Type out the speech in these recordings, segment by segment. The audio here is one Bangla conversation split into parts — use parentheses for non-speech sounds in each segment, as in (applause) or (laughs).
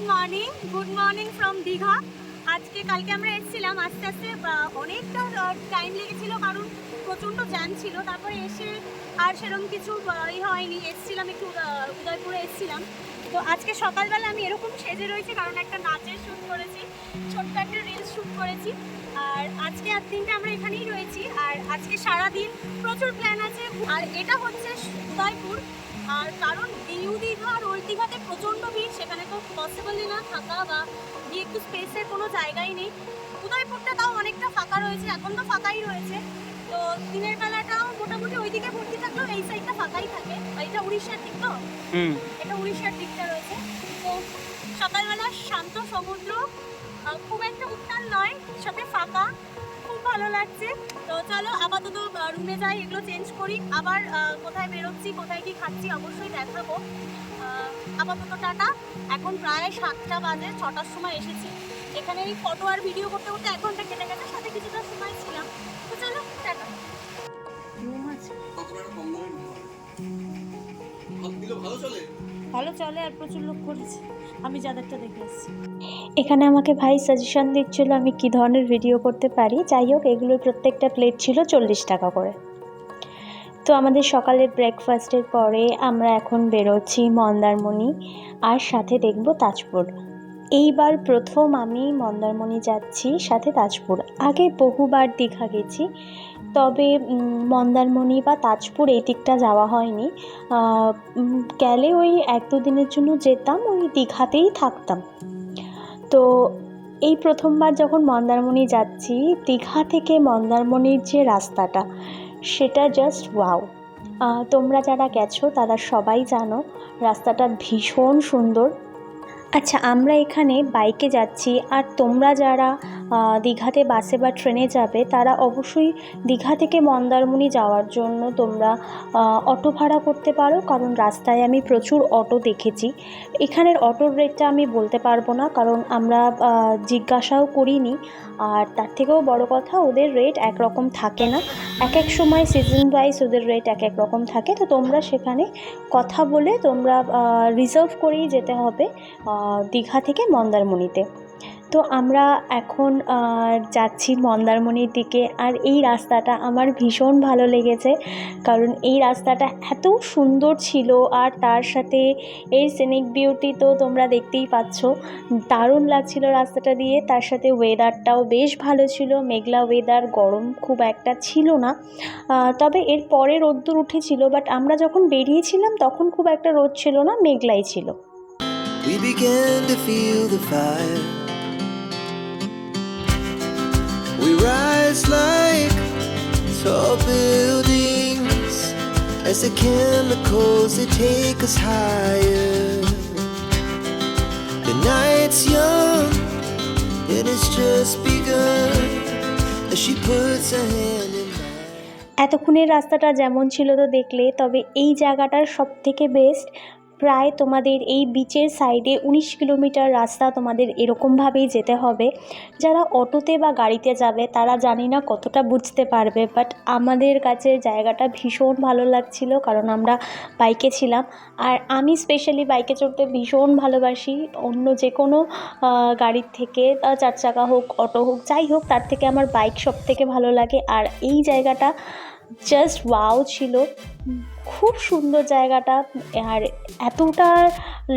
Good morning good morning from Digha আজকে, কালকে আমরা এসেছিলাম। আস্তে আস্তে অনেকটা টাইম লেগেছিল কারণ প্রচণ্ড জ্যাম ছিল। তারপরে এসে আর সেরকম কিছু ই হয়নি। এসেছিলাম একটু উদয়পুরে এসেছিলাম। তো আজকে সকালবেলা আমি এরকম সেজে রয়েছি, কারণ একটা নাচের শ্যুট করেছি, ছোট্ট একটা রিলস শ্যুট করেছি। আর আজকে আর দিনটা আমরা এখানেই রয়েছি। আর আজকে সারা দিন প্রচুর প্ল্যান আছে। আর এটা হচ্ছে উদয়পুর। আর কারণ নিউ দীঘা আর ওল্ড দীঘাতে প্রচণ্ড ভিড় সেখানে তো পসিবলই না থাকা বা গিয়ে একটু স্পেসের কোনো জায়গাই নেই। উদয়পুরটা তাও অনেকটা ফাঁকা রয়েছে এখন তো ফাঁকাই রয়েছে। তো দিনের বেলাটাও মোটামুটি ওইদিকে ভর্তি থাকলেও এই সাইডটা ফাঁকাই থাকে। এটা উড়িষ্যার দিক তো? এটা উড়িষ্যার দিকটা রয়েছে। তো সকালবেলা শান্ত সমুদ্র খুব একটা উত্তাল নয় সাথে ফাঁকা। ভালো লাগছে। তো চলো আপাতত রুমে যাই এগুলো চেঞ্জ করি। আবার কোথায় বেরোচ্ছি কোথায় কি খাচ্ছি অবশ্যই দেখাবো। আপাতত টাটা। এখন প্রায় সাতটা বাজে ছটার সময় এসেছি। এখানে এই ফটো আর ভিডিও করতে করতে এক ঘণ্টা কেটে গেছে সাথে কিছুটা সময় ছিলাম। তো চলো টাটা। রুম আছে। ভালো চলে? ভালো চলে আর প্রচুর লোক করেছে। আমি যাদেরটা দেখে এসেছি এখানে আমাকে ভাই সাজেশন দিচ্ছিল আমি কি ধরনের ভিডিও করতে পারি? যাই হোক, এগুলোর প্রত্যেকটা প্লেট ছিল চল্লিশ টাকা করে। তো আমাদের সকালের ব্রেকফাস্টের পরে আমরা এখন বেরোচ্ছি মন্দারমণি আর সাথে দেখব তাজপুর। এইবার প্রথম আমি মন্দারমণি যাচ্ছি, সাথে তাজপুর। আগে বহুবার দীঘা গেছি তবে মন্দারমণি বা তাজপুর এই দিকটা যাওয়া হয়নি। গেলে ওই এক দু দিনের জন্য যেতাম, ওই দীঘাতেই থাকতাম। তো এই প্রথমবার যখন মন্দারমণি যাচ্ছি, দীঘা থেকে মন্দারমণির যে রাস্তাটা, সেটা জাস্ট ওয়াও তোমরা যারা গেছো, তারা সবাই জানো, রাস্তাটা ভীষণ সুন্দর। আচ্ছা আমরা এখানে বাইকে যাচ্ছি আর তোমরা যারা দীঘাতে বাসে বা ট্রেনে যাবে, তারা অবশ্যই দীঘা থেকে মন্দারমণি যাওয়ার জন্য তোমরা অটো ভাড়া করতে পারো। কারণ রাস্তায় আমি প্রচুর অটো দেখেছি। এখানের অটোর রেটটা আমি বলতে পারব না, কারণ আমরা জিজ্ঞাসাও করিনি। আর তার থেকেও বড় কথা, ওদের রেট একরকম থাকে না। এক এক সময় সিজন ওয়াইজ ওদের রেট এক এক রকম থাকে। তো তোমরা সেখানে কথা বলে তোমরা রিজার্ভ করেই যেতে হবে। দীঘা থেকে মন্দারমণিতে। তো আমরা এখন যাচ্ছি মন্দারমণির দিকে আর এই রাস্তাটা আমার ভীষণ ভালো লেগেছে। কারণ এই রাস্তাটা এত সুন্দর ছিল আর তার সাথে এর সিনিক বিউটি তো তোমরা দেখতেই পাচ্ছ। দারুণ লাগছিল রাস্তাটা দিয়ে। তার সাথে ওয়েদারটাও বেশ ভালো ছিল। মেঘলা ওয়েদার গরম খুব একটা ছিল না। তবে এর পরে রোদ্দুর উঠেছিল বাট আমরা যখন বেরিয়েছিলাম তখন খুব একটা রোদ ছিল না, মেঘলাই ছিল। We began to feel the fire. We rise like tall buildings as the chemicals they take us higher. The night's young, it has just begun as she puts her hand এতক্ষণের রাস্তাটা যেমন ছিল তো দেখলে তবে এই জায়গাটার সব থেকে বেস্ট প্রায় তোমাদের এই বিচের সাইডে উনিশ কিলোমিটার রাস্তা তোমাদের এরকমভাবেই যেতে হবে। যারা অটোতে বা গাড়িতে যাবে, তারা জানি না কতটা বুঝতে পারবে বাট আমাদের কাছে জায়গাটা ভীষণ ভালো লাগছিল, কারণ আমরা বাইকে ছিলাম। আর আমি স্পেশালি বাইকে চড়তে ভীষণ ভালোবাসি। অন্য যে কোনো গাড়ির থেকে চার চাকা হোক, অটো হোক, যাই হোক, তার থেকে আমার বাইক সব থেকে ভালো লাগে। আর এই জায়গাটা জাস্ট ওয়াও ছিল। খুব সুন্দর জায়গাটা। আর এতটা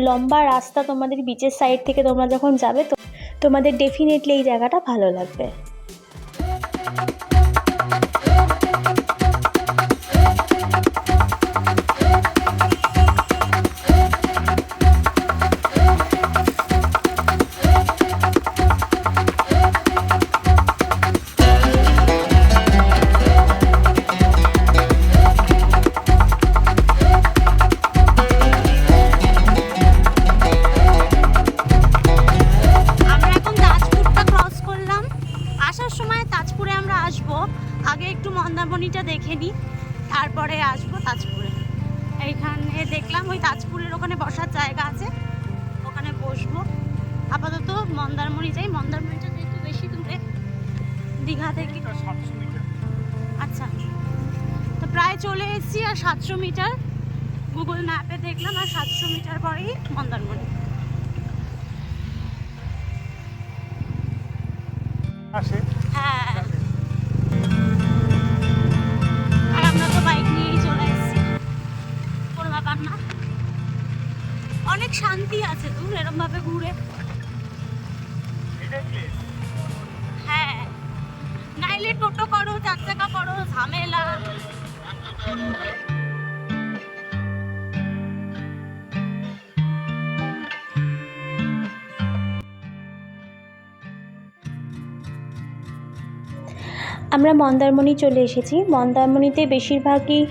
লম্বা রাস্তা তোমাদের বিচের সাইড থেকে তোমরা যখন যাবে, তো তোমাদের ডেফিনেটলি এই জায়গাটা ভালো লাগবে। দীঘা থেকে। আচ্ছা। তো প্রায় চলে এসেছি আর সাতশো মিটার। গুগল ম্যাপে দেখলাম আর সাতশো মিটার পরেই মন্দারমণি। আসে। হ্যাঁ। আর আমরা তো বাইক নিয়েই চলে এসেছি। কোনো ব্যাপার না অনেক শান্তি আছে দূর এরমভাবে ঘুরে। ঝামেলা আমরা মন্দারমণি চলে এসেছি। মন্দারমণিতে বেশিরভাগই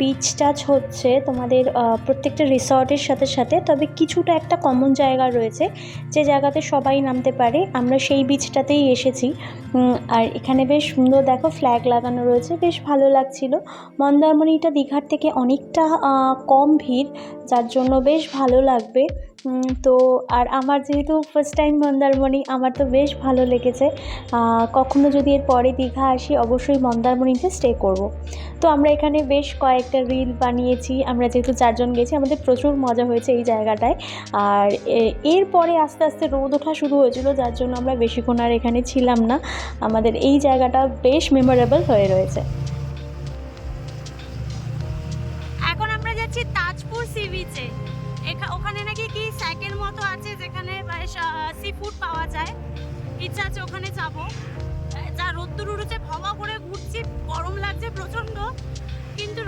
বিচ টাচ হচ্ছে তোমাদের প্রত্যেকটা রিসর্টের সাথে সাথে। তবে কিছুটা একটা কমন জায়গা রয়েছে, যে জায়গাতে সবাই নামতে পারে। আমরা সেই বিচটাতেই এসেছি। আর এখানে বেশ সুন্দর, দেখো ফ্ল্যাগ লাগানো রয়েছে। বেশ ভালো লাগছিল। মন্দারমণিটা দীঘার থেকে অনেকটা কম ভিড়, যার জন্য বেশ ভালো লাগবে। তো আর আমার যেহেতু ফার্স্ট টাইম মন্দারমণি, আমার তো বেশ ভালো লেগেছে। কখনো যদি এর পরে দীঘা আসি, অবশ্যই মন্দারমণিতে স্টে করব। তো আমরা এখানে বেশ কয়েকটা রিল বানিয়েছি, আমরা যেহেতু চারজন গেছি, আমাদের প্রচুর মজা হয়েছে এই জায়গাটায়। আর এরপরে আস্তে আস্তে রোদ ওঠা শুরু হয়েছিল, যার জন্য আমরা বেশিক্ষণ আর এখানে ছিলাম না। আমাদের এই জায়গাটা বেশ মেমোরেবল হয়ে রয়েছে।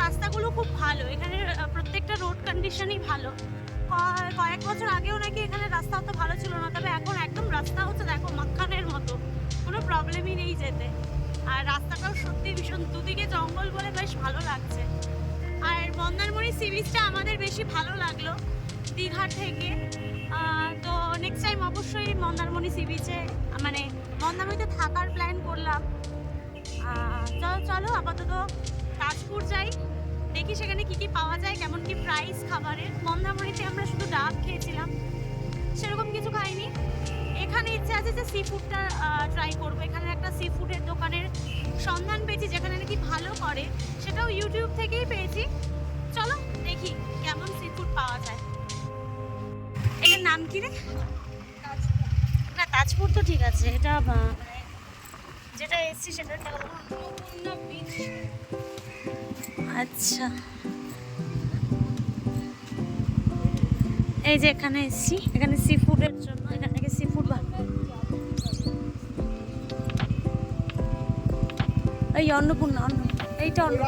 রাস্তাগুলো খুব ভালো। এখানে প্রত্যেকটা রোড কন্ডিশনই ভালো। কয়েক বছর আগেও নাকি এখানে রাস্তা অত ভালো ছিল না, তবে এখন একদম রাস্তা হচ্ছে দেখো মাখানের মতো। কোনো প্রবলেমই নেই যেতে। আর রাস্তাটাও সত্যি ভীষণ দুদিকে জঙ্গল বলে বেশ ভালো লাগছে। আর মন্দারমণি সি বিচটা আমাদের বেশি ভালো লাগল দীঘার থেকে। তো নেক্সট টাইম অবশ্যই মন্দারমণি সি বিচে মানে মন্দারমণিতে থাকার প্ল্যান করলাম। চলো চলো আপাতত তাজপুর যাই দেখি সেখানে কি কি পাওয়া যায় কেমন কি প্রাইস খাবারের। মন্দামণিতে আমরা শুধু ডাব খেয়েছিলাম সেরকম কিছু খাইনি। এখানে ইচ্ছে আছে যে সি ফুডটা ট্রাই করব। এখানে একটা সি ফুডের দোকানের সন্ধান পেয়েছি যেখানে নাকি ভালো করে। সেটাও ইউটিউব থেকেই পেয়েছি। চলো দেখি কেমন সি ফুড পাওয়া যায়। এটার নাম কি রে? না তাজপুর তো ঠিক আছে। এটা যেটা এসছি সেটা আচ্ছা। এই যে এখানে এসছি। এখানে সি ফুডের জন্য, এখানে সি ফুড এই অন্নপূর্ণা, অন্ন। এইটা অন্ন।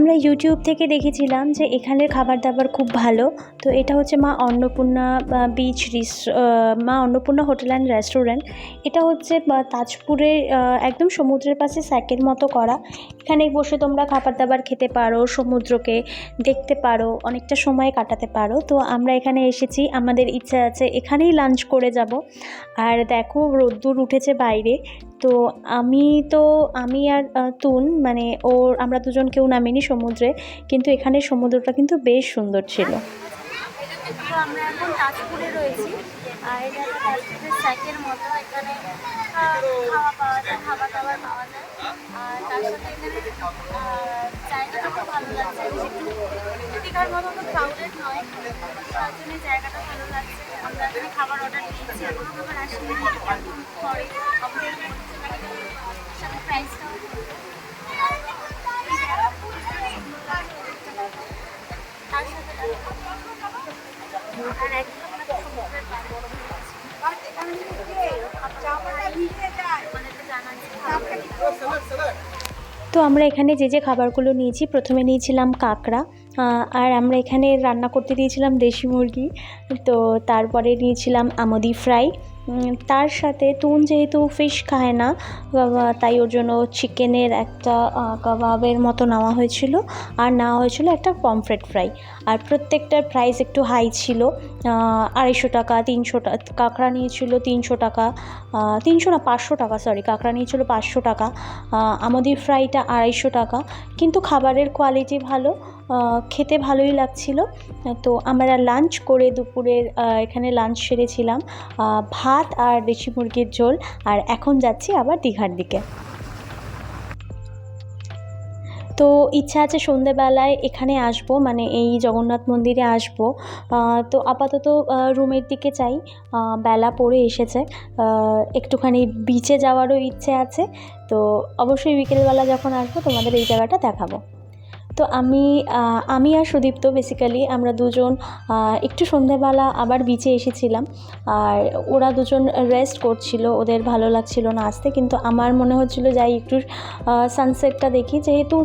আমরা ইউটিউব থেকে দেখেছিলাম যে এখানের খাবার দাবার খুব ভালো। তো এটা হচ্ছে মা অন্নপূর্ণা বিচ রিস মা অন্নপূর্ণা হোটেল অ্যান্ড রেস্টুরেন্ট এটা হচ্ছে আহ, তাজপুরের একদম সমুদ্রের পাশে স্যাকের মতো করা। এখানে বসে তোমরা খাবার দাবার খেতে পারো সমুদ্রকে দেখতে পারো অনেকটা সময় কাটাতে পারো। তো আমরা এখানে এসেছি আমাদের ইচ্ছা আছে এখানেই লাঞ্চ করে যাব। আর দেখো রোদ্দুর উঠেছে বাইরে। তো আমি তো, আমি আর তুন মানে ওর, আমরা দুজন কেউ নামিনি সমুদ্রে, কিন্তু এখানে সমুদ্রটা কিন্তু বেশ সুন্দর ছিল। আমরা এখন খাবার জায়গাটা ভালো লাগছে আমরা খাবার অর্ডার দিয়েছি এখনও খাবার আসেনি পরে তো আমরা এখানে যে যে খাবারগুলো নিয়েছি প্রথমে নিয়েছিলাম কাঁকড়া। আর আমরা এখানে রান্না করতে দিয়েছিলাম দেশি মুরগি, তো তারপরে নিয়েছিলাম আমদি ফ্রাই। তার সাথে তুন যেহেতু ফিশ খায় না তাই ওর জন্য চিকেনের একটা কাবাবের মতো নেওয়া হয়েছিল। আর নেওয়া হয়েছিল একটা পমফ্রেট ফ্রাই আর প্রত্যেকটার প্রাইস একটু হাই ছিল আড়াইশো টাকা, তিনশো টাকা কাঁকড়া নিয়েছিল তিনশো টাকা তিনশো না, পাঁচশো টাকা সরি কাঁকড়া নিয়েছিল পাঁচশো টাকা। আমাদের ফ্রাইটা আড়াইশো টাকা। কিন্তু খাবারের কোয়ালিটি ভালো খেতে ভালোই লাগছিল। তো আমরা লাঞ্চ করে দুপুরের এখানে লাঞ্চ সেরেছিলাম ভাত আর দেশি মুরগির ঝোল। আর এখন যাচ্ছি আবার দীঘার দিকে। তো ইচ্ছা আছে সন্ধেবেলায় এখানে আসব মানে এই জগন্নাথ মন্দিরে আসব। তো আপাতত রুমের দিকে চাই। বেলা পড়ে এসেছে। একটুখানি বিচে যাওয়ারও ইচ্ছে আছে। তো অবশ্যই বিকেলবেলা যখন আসব তোমাদের এই জায়গাটা দেখাবো। তো আমি আমি আর সুদীপ্ত বেসিক্যালি আমরা দুজন একটু সন্ধেবেলা আবার বিচে এসেছিলাম। আর ওরা দুজন রেস্ট করছিল, ওদের ভালো লাগছিল না আসতে, কিন্তু আমার মনে হচ্ছিল যাই একটু সানসেটটা দেখি। যেহেতু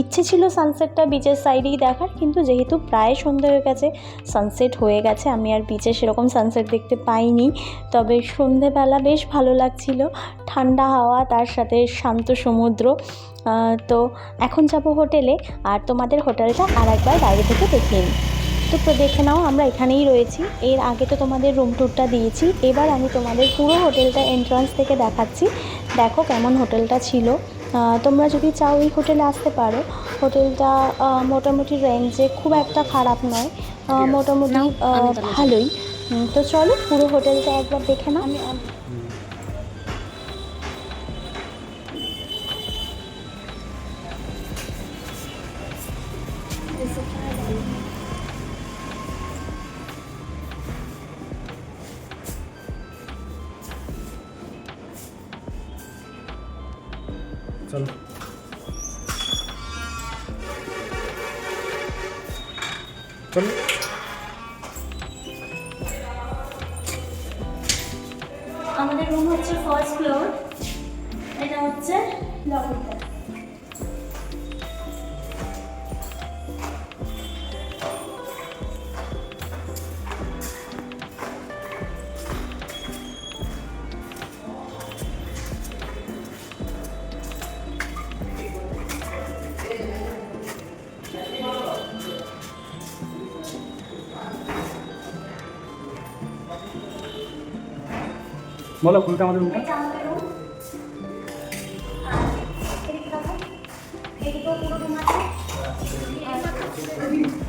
ইচ্ছে ছিল সানসেটটা বিচের সাইডেই দেখার, কিন্তু যেহেতু প্রায় সন্ধে হয়ে গেছে সানসেট হয়ে গেছে, আমি আর বিচে সেরকম সানসেট দেখতে পাইনি। তবে সন্ধেবেলা বেশ ভালো লাগছিল, ঠান্ডা হাওয়া, তার সাথে শান্ত সমুদ্র তো এখন যাব হোটেলে আর তোমাদের হোটেলটা আর একবার বাইরে থেকে দেখিয়ে নিই। তো তো দেখে নাও আমরা এখানেই রয়েছি। এর আগে তো তোমাদের রুম ট্যুরটা দিয়েছি। এবার আমি তোমাদের পুরো হোটেলটা এন্ট্রান্স থেকে দেখাচ্ছি। দেখো কেমন হোটেলটা ছিল। তোমরা যদি চাও এই হোটেলে আসতে পারো। হোটেলটা মোটামুটি রেঞ্জে খুব একটা খারাপ নয়। মোটামুটি ভালোই। তো চলো পুরো হোটেলটা একবার দেখে নাও। চলো আমাদের রুম হচ্ছে ফার্স্ট ফ্লোর এটা হচ্ছে লবিটা বলো কোনটা আমাদের রুমটা?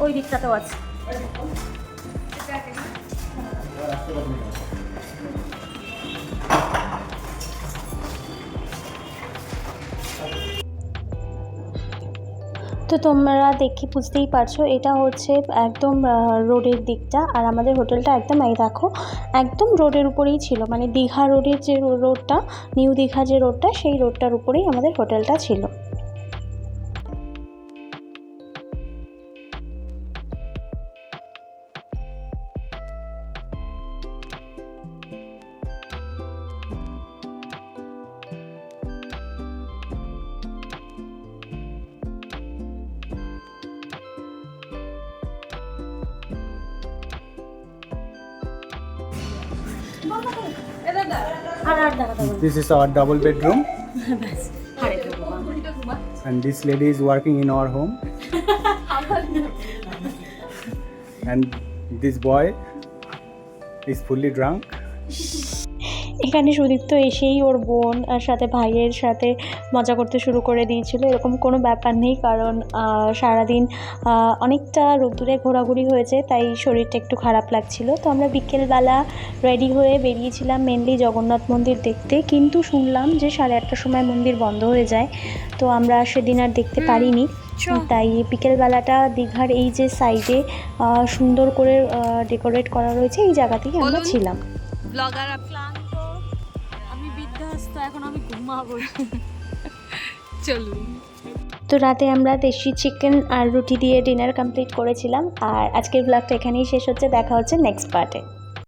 ওই দিকটাতেও আছে। তো তোমরা দেখে বুঝতেই পারছ, এটা হচ্ছে একদম রোডের দিকটা। আর আমাদের হোটেলটা একদম এই দেখো, একদম রোডের উপরেই ছিল। মানে দীঘা রোডের যে রোডটা, নিউ দীঘা যে রোডটা, সেই রোডটার উপরেই আমাদের হোটেলটা ছিল। This is our double bedroom. and this lady is working in our home. and this boy is fully drunk. (laughs) এখানে সুদীপ্ত এসেই ওর বোন আর সাথে ভাইয়ের সাথে মজা করতে শুরু করে দিয়েছিল। এরকম কোনো ব্যাপার নেই কারণ সারাদিন অনেকটা রোদ্দুরে ঘোরাঘুরি হয়েছে তাই শরীরটা একটু খারাপ লাগছিল। তো আমরা বিকেলবেলা রেডি হয়ে বেরিয়েছিলাম মেনলি জগন্নাথ মন্দির দেখতে। কিন্তু শুনলাম যে সাড়ে আটটার সময় মন্দির বন্ধ হয়ে যায় তো আমরা সেদিন আর দেখতে পারিনি। তাই বিকেলবেলাটা দীঘার এই যে সাইডে সুন্দর করে ডেকোরেট করা রয়েছে এই জায়গাতেই আমরা ছিলাম। বিধ্বস্ত এখন আমি ঘুমাবো। (laughs) চলুন। তো রাতে আমরা দেশি চিকেন আর রুটি দিয়ে ডিনার কমপ্লিট করেছিলাম, আর আজকের ব্লগটা এখানেই শেষ হচ্ছে, দেখা হচ্ছে নেক্সট পার্টে